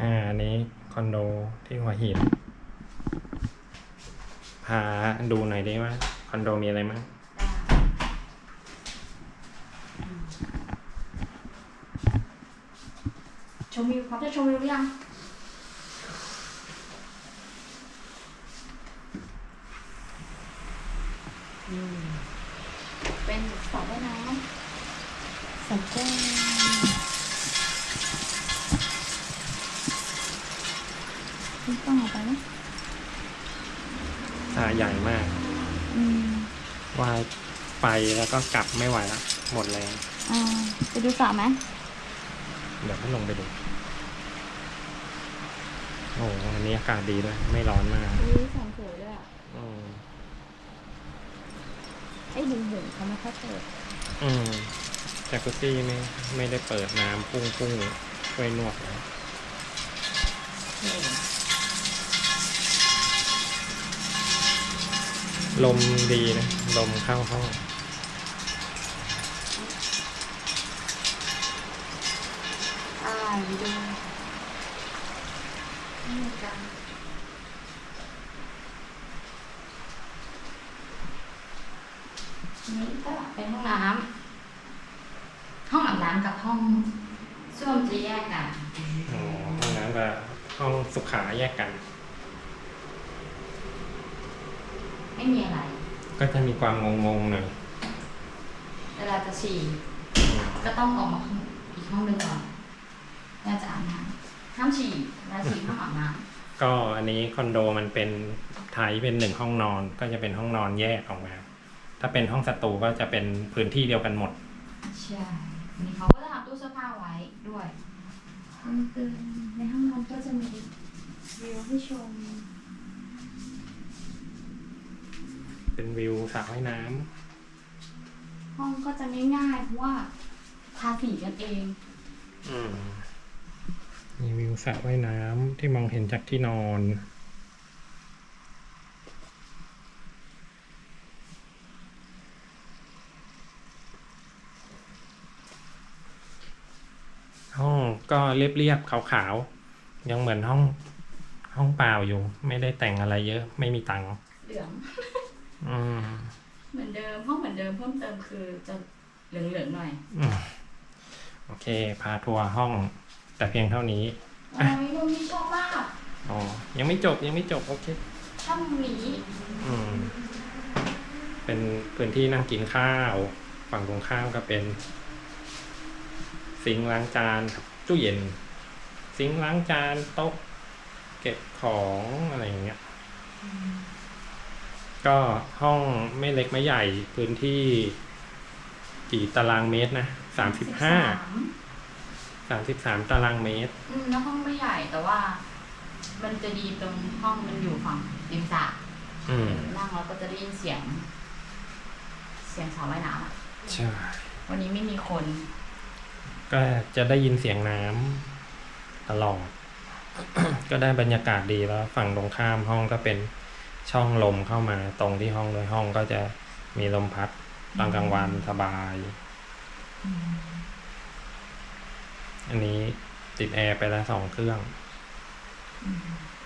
อ่าอันนี้คอนโดที่หัวหิน พาดูหน่อยได้ว่าคอนโดมีอะไรมั้งชมวิวพร้อมจะชมวิวหรือยังอืมเป็นสระว่ายน้ำสันเจ้าคุณต้องออกไปไหม สระใหญ่มากอืมว่ายไปแล้วก็กลับไม่ไหวละหมดแรงอ่าไปดูสระไหมเดี๋ยวให้ลงไปดู โอ้โหอันนี้อากาศดีด้วย ไม่ร้อนมากอุ้ยแสงสวยด้วยอะอืมไอ้ดึงดึงเขาไม่ค่อยเปิด อืมจากุซี่ไม่ไม่ได้เปิดน้ำพุ่งพุ่งช่วยนวดนะ ลมดีนะ ลมเข้าห้องอ่าวิดีโอนี่กันนี่ก็เป็นห้องน้ำห้องอาบน้ำกับห้องส้วมจะแยกกัน อ๋อห้องน้ำกับห้องสุขาแยกกัน ไม่มีอะไร ก็จะมีความงงๆหน่อยเวลาจะฉี่ก็ต้องออกมาข้างอีกห้องหนึ่งก่อนแล้วจะอาบน้ำห้ามฉี่เวลาฉี่ห้ามอาบน้ก็อันนี้คอนโดมันเป็นไทยเป็นหนึ่งห้องนอนก็จะเป็นห้องนอนแยกออกมา ถ้าเป็นห้องสตูก็จะเป็นพื้นที่เดียวกันหมดำใช่นี่เขาก็จะทำตู้เสื้อผ้าไว้ด้วยคือในห้องนอนก็จะมีวิวให้ชม เป็นวิวสระว่ายน้ำห้องก็จะง่ายๆเพราะว่าทาสีกันเองอืมมีวิวสระว่ายน้ำที่มองเห็นจากที่นอน ห้องก็เรียบๆขาวๆ ยังเหมือนห้องห้องเปล่าอยู่ ไม่ได้แต่งอะไรเยอะ ไม่มีตังค์ เหลืองอืม เหมือนเดิมห้องเหมือนเดิมเพิ่มเติมคือจะเหลืองๆหน่อยอืมโอเค พาทัวร์ห้อง แต่เพียงเท่านี้โอ้ยมุมนี้ชอบมากอ๋อยังไม่จบยังไม่จบโอเคชอบมุมนี้อืม เป็นพื้นที่นั่งกินข้าว ฝั่งตรงข้ามก็เป็น ซิงค์ล้างจานกับตู้เย็น ซิงค์ล้างจานโต๊ะเก็บของอะไรอย่างเงี้ย ก็ห้องไม่เล็กไม่ใหญ่พื้นที่กี่ตารางเมตรนะสามสิบห้าสามสิบสามตารางเมตร อืมแล้วห้องไม่ใหญ่แต่ว่า มันจะดีตรงห้องมันอยู่ฝั่งริมสระอืมนั่งเราก็จะได้ยินเสียง เสียงสาวว่ายน้ำอะใช่วันนี้ไม่มีคน ก็จะได้ยินเสียงน้ำตลอด ก็ได้บรรยากาศดีแล้ว ฝั่งตรงข้ามห้องก็เป็น ช่องลมเข้ามาตรงที่ห้องโดยห้องก็จะมีลมพัดตอนกลางวันสบาย อันนี้ติดแอร์ไปแล้วสองเครื่องอืม